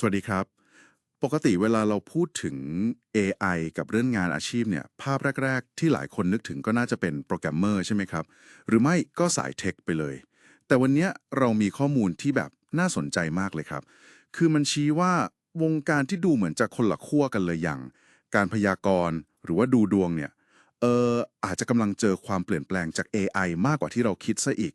สวัสดีครับ ปกติเวลาเราพูดถึง AI กับเรื่องงานอาชีพเนี่ย ภาพแรก ๆ ที่หลายคนนึกถึงก็น่าจะเป็นโปรแกรมเมอร์ใช่ไหมครับ หรือไม่ก็สายเทคไปเลย แต่วันนี้เรามีข้อมูลที่แบบน่าสนใจมากเลยครับ คือมันชี้ว่าวงการที่ดูเหมือนจะคนละขั้วกันเลยอย่าง การพยากรณ์หรือว่าดูดวงเนี่ย เอออาจจะกำลังเจอความเปลี่ยนแปลงจาก AI มากกว่าที่เราคิดซะอีก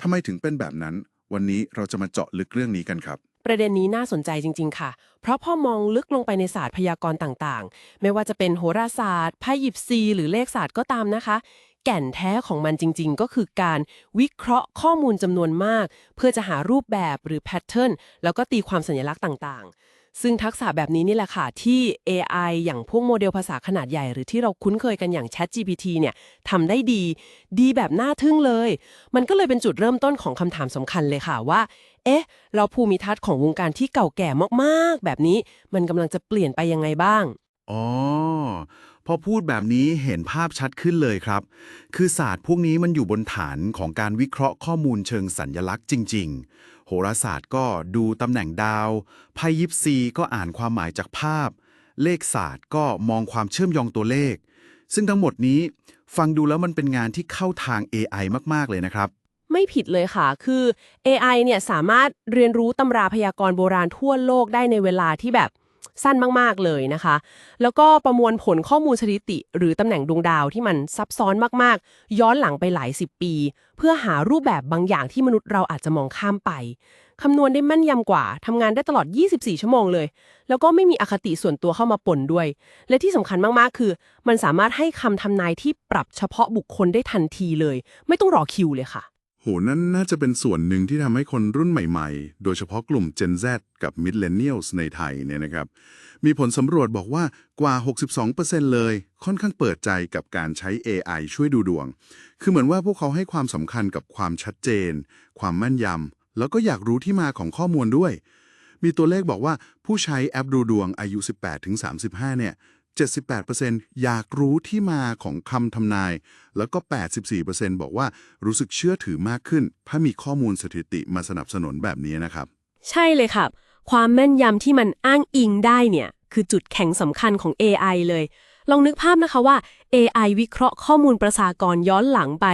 ทำไมถึงเป็นแบบนั้น วันนี้เราจะมาเจาะลึกเรื่องนี้กันครับ ประเด็นนี้น่าสนใจจริง ๆ ค่ะ เพราะพอมองลึกลงไปในศาสตร์พยากรณ์ต่างๆ ไม่ว่าจะเป็นโหราศาสตร์ไพ่หยิปซีหรือเลขศาสตร์ก็ตามนะคะ แก่นแท้ของมันจริง ๆ ก็คือการวิเคราะห์ข้อมูลจำนวนมาก เพื่อจะหารูปแบบหรือแพทเทิร์นแล้วก็ตีความสัญลักษณ์ต่างๆซึ่งทักษะแบบนี้นี่แหละค่ะ ที่ AI อย่างพวกโมเดลภาษาขนาดใหญ่ หรือที่เราคุ้นเคยกันอย่าง ChatGPT เนี่ยทำได้ดี ดีแบบน่าทึ่งเลย มันก็เลยเป็นจุดเริ่มต้นของคำถามสำคัญเลยค่ะว่า เอ๊ะ เราภูมิทัศน์ของวงการที่เก่าแก่มากๆ แบบนี้มันกำลังจะเปลี่ยนไปยังไงบ้าง อ๋อ พอพูดแบบนี้เห็นภาพชัดขึ้นเลยครับ คือศาสตร์พวกนี้มันอยู่บนฐานของการวิเคราะห์ข้อมูลเชิงสัญญลักษณ์จริง ๆ โหราศาสตร์ก็ดูตำแหน่งดาวไพ่ยิปซีก็อ่านความหมายจากภาพ เลขศาสตร์ก็มองความเชื่อมโยงตัวเลข ซึ่งทั้งหมดนี้ฟังดูแล้วมันเป็นงานที่เข้าทาง AI มากๆเลยนะครับ ไม่ผิดเลยค่ะ คือ AI เนี่ยสามารถเรียนรู้ตำราพยากรณ์โบราณทั่วโลกได้ในเวลาที่แบบสั้นมาก ๆ เลยนะคะ แล้วก็ประมวลผลข้อมูลสถิติ หรือตำแหน่งดวงดาวที่มันซับซ้อนมาก ๆ ย้อนหลังไปหลายสิบปี เพื่อหารูปแบบบางอย่างที่มนุษย์เราอาจจะมองข้ามไป คำนวณได้แม่นยำกว่า ทำงานได้ตลอด 24 ชั่วโมงเลย แล้วก็ไม่มีอคติส่วนตัวเข้ามาปนด้วย และที่สำคัญมาก ๆ คือ มันสามารถให้คำทำนายที่ปรับเฉพาะบุคคลได้ทันทีเลย ไม่ต้องรอคิวเลยค่ะ โหนั่นน่าจะเป็นส่วนหนึ่งที่ทำให้คนรุ่นใหม่ๆ โดยเฉพาะกลุ่ม Gen Z กับ Millennials ในไทยเนี่ยนะครับ มีผลสำรวจบอกว่ากว่า 62%เลย ค่อนข้างเปิดใจกับการใช้ AI ช่วยดูดวง คือเหมือนว่าพวกเขาให้ความสำคัญกับความชัดเจน ความแม่นยำ แล้วก็อยากรู้ที่มาของข้อมูลด้วย มีตัวเลขบอกว่าผู้ใช้แอปดูดวงอายุ 18-35 เนี่ย 78%อยากรู้ที่มาของคำทำนาย แล้วก็ 84%บอกว่ารู้สึกเชื่อถือมากขึ้น ถ้ามีข้อมูลสถิติมาสนับสนุนแบบนี้นะครับ ใช่เลยครับ ความแม่นยำที่มันอ้างอิงได้เนี่ย คือจุดแข็งสำคัญของ AI เลย ลองนึกภาพนะคะว่า AI วิเคราะห์ข้อมูลประชากรย้อนหลังไป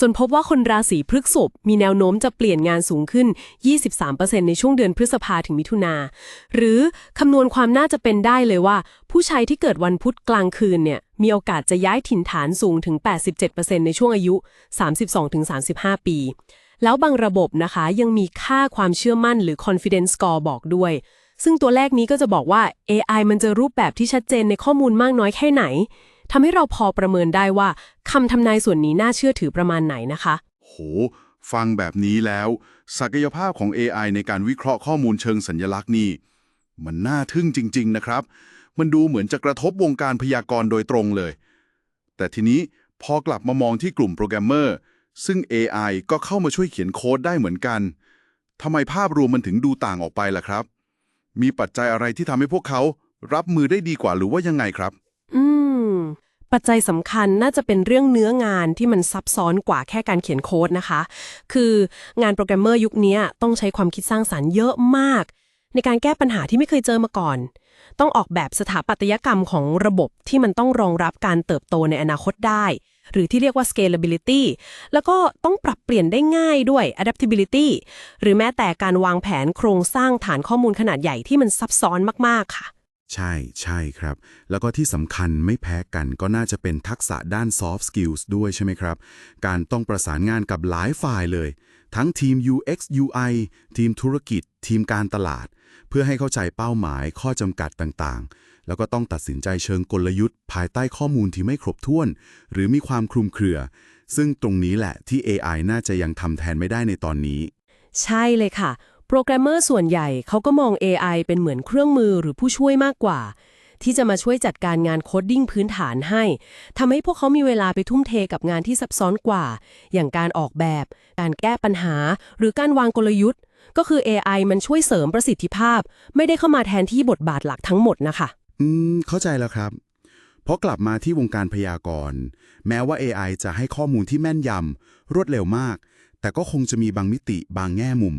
จนพบว่าคนราศีพฤษภมีแนวโน้มจะเปลี่ยนงานสูงขึ้น 23%ในช่วงเดือนพฤษภาถึงมิถุนา หรือคำนวณความน่าจะเป็นได้เลยว่า ผู้ชายที่เกิดวันพุธกลางคืนเนี่ยมีโอกาสจะย้ายถิ่นฐานสูงถึง 87%ในช่วงอายุ 32-35 ปี แล้วบางระบบนะคะยังมีค่าความเชื่อมั่นหรือ confidence score บอกด้วย ซึ่งตัวเลขนี้ก็จะบอกว่า AI มันจะรูปแบบที่ชัดเจนในข้อมูลมากน้อยแค่ไหนทำให้เราพอประเมินได้ว่าคำทำนายส่วนนี้น่าเชื่อถือประมาณไหนนะคะ โห ฟังแบบนี้แล้ว ศักยภาพของ AI ในการวิเคราะห์ข้อมูลเชิงสัญญลักษณ์นี่ มันน่าทึ่งจริง ๆ นะครับ มันดูเหมือนจะกระทบวงการพยากรณ์โดยตรงเลย แต่ทีนี้พอกลับมามองที่กลุ่มโปรแกรมเมอร์ซึ่ง AI ก็เข้ามาช่วยเขียนโค้ดได้เหมือนกันทำไมภาพรวมมันถึงดูต่างออกไปล่ะครับ มีปัจจัยอะไรที่ทำให้พวกเขารับมือได้ดีกว่าหรือว่ายังไงครับ อืม ปัจจัยสำคัญน่าจะเป็นเรื่องเนื้องานที่มันซับซ้อนกว่าแค่การเขียนโค้ดนะคะ คืองานโปรแกรมเมอร์ยุคนี้ต้องใช้ความคิดสร้างสารรค์เยอะมาก ในการแก้ปัญหาที่ไม่เคยเจอมาก่อน ต้องออกแบบสถาปัตยกรรมของระบบที่มันต้องรองรับการเติบโตในอนาคตได้ หรือที่เรียกว่า scalability แล้วก็ต้องปรับเปลี่ยนได้ง่ายด้วย adaptability หรือแม้แต่การวางแผนโครงสร้างฐานข้อมูลขนาดใหญ่ที่มันซับซ้อนมากๆค่ะ ใช่ใช่ครับ แล้วก็ที่สำคัญไม่แพ้กันก็น่าจะเป็นทักษะด้าน soft skills ด้วยใช่ไหมครับ การต้องประสานงานกับหลายฝ่ายเลย ทั้งทีม UX UI ทีมธุรกิจ ทีมการตลาด เพื่อให้เข้าใจเป้าหมายข้อจำกัดต่างๆ แล้วก็ต้องตัดสินใจเชิงกลยุทธ์ ภายใต้ข้อมูลที่ไม่ครบถ้วน หรือมีความคลุมเครือ ซึ่งตรงนี้แหละที่ AI น่าจะยังทำแทนไม่ได้ในตอนนี้ ใช่เลยค่ะ โปรแกรมเมอร์ส่วนใหญ่เขาก็มอง AI เป็นเหมือนเครื่องมือหรือผู้ช่วยมากกว่า ที่จะมาช่วยจัดการงานโคดดิ้งพื้นฐานให้ทำให้พวกเขามีเวลาไปทุ่มเทกับงานที่ซับซ้อนกว่า อย่างการออกแบบ การแก้ปัญหา หรือการวางกลยุทธ์ ก็คือ AI มันช่วยเสริมประสิทธิภาพ ไม่ได้เข้ามาแทนที่บทบาทหลักทั้งหมดนะคะ อืม เข้าใจแล้วครับ เพราะกลับมาที่วงการพยากรณ์แม้ว่า AI จะให้ข้อมูลที่แม่นยำรวดเร็วมาก แต่ก็คงจะมีบางมิติบางแง่มุม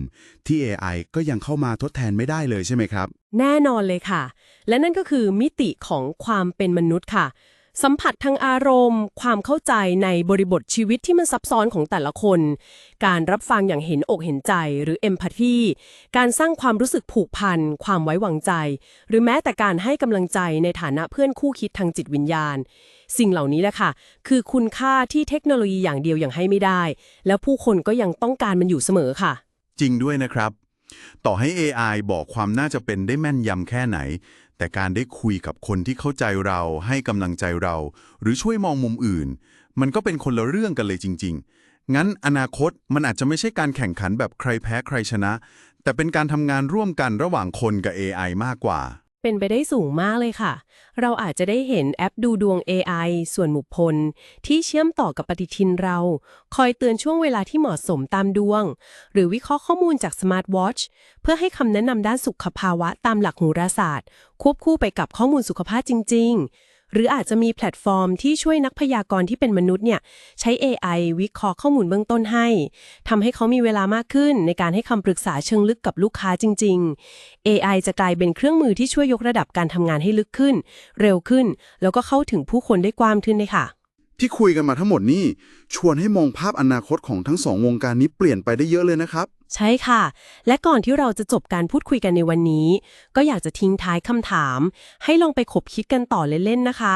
ที่ AI ก็ยังเข้ามาทดแทนไม่ได้เลยใช่ไหมครับ แน่นอนเลยค่ะ และนั่นก็คือมิติของความเป็นมนุษย์ค่ะ สัมผัสทางอารมณ์ ความเข้าใจในบริบทชีวิตที่มันซับซ้อนของแต่ละคน การรับฟังอย่างเห็นอกเห็นใจหรือเอมพัตตีการสร้างความรู้สึกผูกพัน ความไว้วางใจ หรือแม้แต่การให้กำลังใจในฐานะเพื่อนคู่คิดทางจิตวิญญาณ สิ่งเหล่านี้แหละค่ะ คือคุณค่าที่เทคโนโลยีอย่างเดียวยังให้ไม่ได้ แล้วผู้คนก็ยังต้องการมันอยู่เสมอค่ะ จริงด้วยนะครับ ต่อให้ AI บอกความน่าจะเป็นได้แม่นยำแค่ไหน แต่การได้คุยกับคนที่เข้าใจเราให้กำลังใจเรา หรือช่วยมองมุมอื่น มันก็เป็นคนละเรื่องกันเลยจริง ๆ งั้นอนาคตมันอาจจะไม่ใช่การแข่งขันแบบใครแพ้ใครชนะ แต่เป็นการทำงานร่วมกันระหว่างคนกับ AI มากกว่า เป็นไปได้สูงมากเลยค่ะ เราอาจจะได้เห็นแอปดูดวง AI ส่วนบุคคลที่เชื่อมต่อกับปฏิทินเรา คอยเตือนช่วงเวลาที่เหมาะสมตามดวง หรือวิเคราะห์ข้อมูลจากสมาร์ทวอชเพื่อให้คำแนะนำด้านสุขภาวะตามหลักโหราศาสตร์ ควบคู่ไปกับข้อมูลสุขภาพจริง ๆ หรืออาจจะมีแพลตฟอร์มที่ช่วยนักพยากรณ์ที่เป็นมนุษย์เนี่ยใช้ AI วิเคราะห์ข้อมูลเบื้องต้นให้ทำให้เขามีเวลามากขึ้นในการให้คำปรึกษาเชิงลึกกับลูกค้าจริง ๆ AI จะกลายเป็นเครื่องมือที่ช่วยยกระดับการทำงานให้ลึกขึ้น เร็วขึ้น แล้วก็เข้าถึงผู้คนได้กว้างขึ้นเลยค่ะ ที่คุยกันมาทั้งหมดนี่ชวนให้มองภาพอนาคตของทั้งสองวงการนี้เปลี่ยนไปได้เยอะเลยนะครับ ใช่ค่ะ และก่อนที่เราจะจบการพูดคุยกันในวันนี้ ก็อยากจะทิ้งท้ายคำถาม ให้ลองไปขบคิดกันต่อเล่น ๆ นะคะ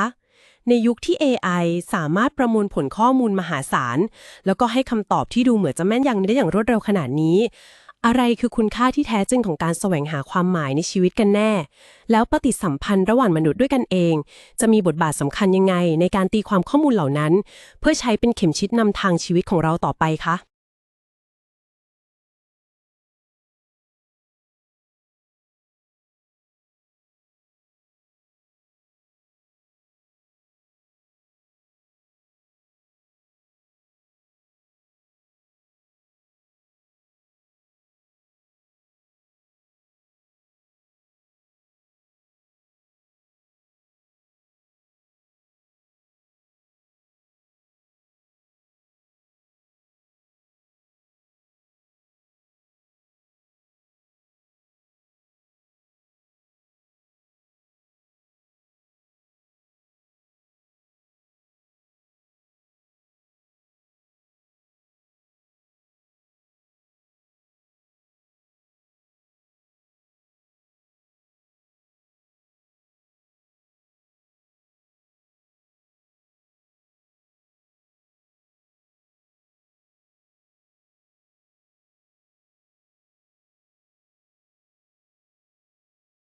ในยุคที่ AI สามารถประมวลผลข้อมูลมหาศาล แล้วก็ให้คำตอบที่ดูเหมือนจะแม่นยำได้อย่างรวดเร็วขนาดนี้ อะไรคือคุณค่าที่แท้จริงของการแสวงหาความหมายในชีวิตกันแน่ แล้วปฏิสัมพันธ์ระหว่างมนุษย์ด้วยกันเอง จะมีบทบาทสำคัญยังไง ในการตีความข้อมูลเหล่านั้น เพื่อใช้เป็นเข็มชิดนำทางชีวิตของเราต่อไปคะ